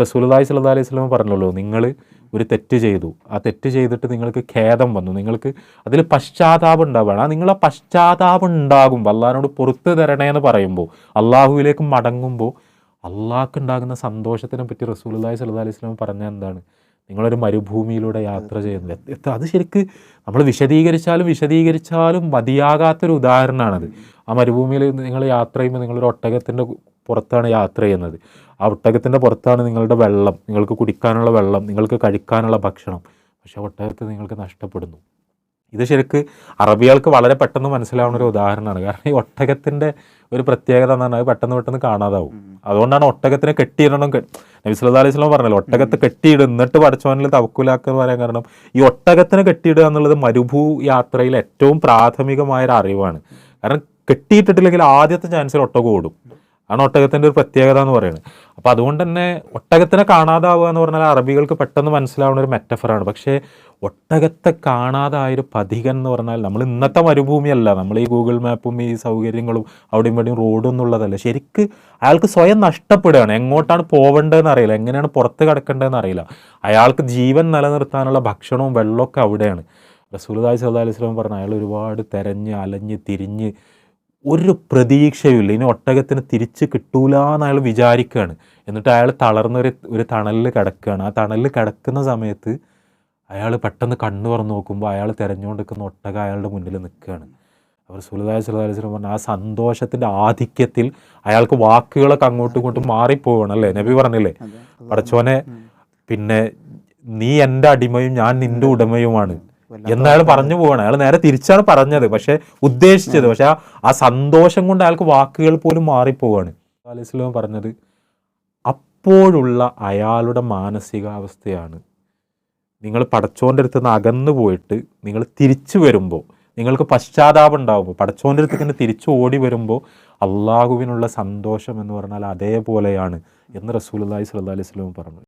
റസൂലുള്ളാഹി സ്വല്ലല്ലാഹി അലൈഹി വസല്ലം പറഞ്ഞല്ലോ നിങ്ങൾ ഒരു തെറ്റ് ചെയ്തു. ആ തെറ്റ് ചെയ്തിട്ട് നിങ്ങൾക്ക് ഖേദം വന്നു. നിങ്ങൾക്ക് അതിൽ പശ്ചാത്താപം ഉണ്ടാവുകയാണ്. ആ നിങ്ങളെ പശ്ചാത്താപം ഉണ്ടാകും. അള്ളാഹിനോട് പുറത്ത് തരണേ എന്ന് പറയുമ്പോൾ അള്ളാഹുവിലേക്ക് മടങ്ങുമ്പോൾ അള്ളാഹ്ക്ക് ഉണ്ടാകുന്ന സന്തോഷത്തിനെ പറ്റി റസൂലുള്ളാഹി സ്വല്ലല്ലാഹി അലൈഹി വസല്ലം പറഞ്ഞ എന്താണ്? നിങ്ങളൊരു മരുഭൂമിയിലൂടെ യാത്ര ചെയ്യുന്നത്. അത് ശരിക്ക് നമ്മൾ വിശദീകരിച്ചാലും വിശദീകരിച്ചാലും മതിയാകാത്തൊരു ഉദാഹരണമാണത്. ആ മരുഭൂമിയിൽ നിങ്ങൾ യാത്ര ചെയ്യുമ്പോൾ നിങ്ങളൊരു ഒട്ടകത്തിന്റെ പുറത്താണ് യാത്ര ചെയ്യുന്നത്. ആ ഒട്ടകത്തിന്റെ പുറത്താണ് നിങ്ങളുടെ വെള്ളം. നിങ്ങൾക്ക് കുടിക്കാനുള്ള വെള്ളം നിങ്ങൾക്ക് കഴിക്കാനുള്ള ഭക്ഷണം. പക്ഷേ ഒട്ടകത്തെ നിങ്ങൾക്ക് നഷ്ടപ്പെടുന്നു. ഇത് ശരിക്ക് അറബികൾക്ക് വളരെ പെട്ടെന്ന് മനസ്സിലാവുന്ന ഒരു ഉദാഹരണമാണ്. കാരണം ഈ ഒട്ടകത്തിന്റെ ഒരു പ്രത്യേകത എന്ന് പറഞ്ഞാൽ പെട്ടെന്ന് പെട്ടെന്ന് കാണാതാവും. അതുകൊണ്ടാണ് ഒട്ടകത്തിനെ കെട്ടിയിടണം. നബി അലൈഹി വസല്ലം പറഞ്ഞല്ലോ ഒട്ടകത്തെ കെട്ടിയിടും. എന്നിട്ട് പടച്ചവനിൽ തവക്കുലാക്കുക എന്ന് പറയാൻ കാരണം ഈ ഒട്ടകത്തിനെ കെട്ടിയിടുക എന്നുള്ളത് മരുഭൂ യാത്രയിൽ ഏറ്റവും പ്രാഥമികമായ ഒരു അറിവാണ്. കാരണം കെട്ടിയിട്ടിട്ടില്ലെങ്കിൽ ആദ്യത്തെ ചാൻസിൽ ഒട്ടകം ഓടും ആണ് ഒട്ടകത്തിന്റെ ഒരു പ്രത്യേകത എന്ന് പറയുന്നത്. അപ്പോൾ അതുകൊണ്ട് തന്നെ ഒട്ടകത്തിനെ കാണാതാവുക എന്ന് പറഞ്ഞാൽ അറബികൾക്ക് പെട്ടെന്ന് മനസ്സിലാവുന്ന ഒരു മെറ്റഫറാണ് പക്ഷേ ഒട്ടകത്തെ കാണാതായൊരു പഥികൻ എന്ന് പറഞ്ഞാൽ നമ്മൾ ഇന്നത്തെ മരുഭൂമിയല്ല. നമ്മൾ ഈ ഗൂഗിൾ മാപ്പും ഈ സൗകര്യങ്ങളും അവിടെയും ഇവിടെയും റോഡും എന്നുള്ളതല്ല ശരിക്ക് അയാൾക്ക് സ്വയം നഷ്ടപ്പെടുകയാണ്. എങ്ങോട്ടാണ് പോവേണ്ടതെന്ന് അറിയില്ല. എങ്ങനെയാണ് പുറത്ത് കിടക്കേണ്ടതെന്ന് അറിയില്ല. അയാൾക്ക് ജീവൻ നിലനിർത്താനുള്ള ഭക്ഷണവും വെള്ളമൊക്കെ അവിടെയാണ്. റസൂൽദായ് സല്ലാ അലൈഹി സ്വലം പറഞ്ഞു അയാൾ ഒരുപാട് തെരഞ്ഞ് അലഞ്ഞ് തിരിഞ്ഞ് ഒരു പ്രതീക്ഷയുമില്ല ഇനി ഒട്ടകത്തിന് തിരിച്ച് കിട്ടൂല എന്ന് അയാൾ വിചാരിക്കുകയാണ് എന്നിട്ട് അയാൾ തളർന്നൊരു ഒരു തണലിൽ കിടക്കുകയാണ് ആ തണലിൽ കിടക്കുന്ന സമയത്ത് അയാൾ പെട്ടെന്ന് കണ്ണു തുറന്ന് നോക്കുമ്പോൾ അയാൾ തിരഞ്ഞുകൊണ്ടിരിക്കുന്ന ഒട്ടക അയാളുടെ മുന്നിൽ നിൽക്കുകയാണ് അവർ സുലതായ സുലതാലിസ്ലം പറഞ്ഞ ആ സന്തോഷത്തിന്റെ ആധിക്യത്തിൽ അയാൾക്ക് വാക്കുകളൊക്കെ അങ്ങോട്ടും ഇങ്ങോട്ടും മാറിപ്പോവാണ് അല്ലേ? നബി പറഞ്ഞില്ലേ? പടച്ചോനെ പിന്നെ നീ എന്റെ അടിമയും ഞാൻ നിന്റെ ഉടമയുമാണ്. എന്നയാൾ പറഞ്ഞു പോവാണ്. അയാൾ നേരെ തിരിച്ചാണ് പറഞ്ഞത്. പക്ഷെ ഉദ്ദേശിച്ചത് പക്ഷെ ആ- സന്തോഷം കൊണ്ട് അയാൾക്ക് വാക്കുകൾ പോലും മാറിപ്പോവാണ്. അലൈഹി സ്വലം പറഞ്ഞത് അപ്പോഴുള്ള അയാളുടെ മാനസികാവസ്ഥയാണ്. നിങ്ങൾ പടച്ചോന്റെ അടുത്ത് നിന്ന് അകന്നു പോയിട്ട് നിങ്ങൾ തിരിച്ചു വരുമ്പോൾ നിങ്ങൾക്ക് പശ്ചാത്താപം ഉണ്ടാകുമ്പോൾ പടച്ചോന്റെ അടുത്ത് തന്നെ തിരിച്ചു ഓടി വരുമ്പോൾ അള്ളാഹുവിനുള്ള സന്തോഷം എന്ന് പറഞ്ഞാൽ അതേപോലെയാണ് എന്ന് റസൂലുള്ളാഹി സ്വല്ലല്ലാഹി അലൈഹി വസല്ലം പറഞ്ഞു.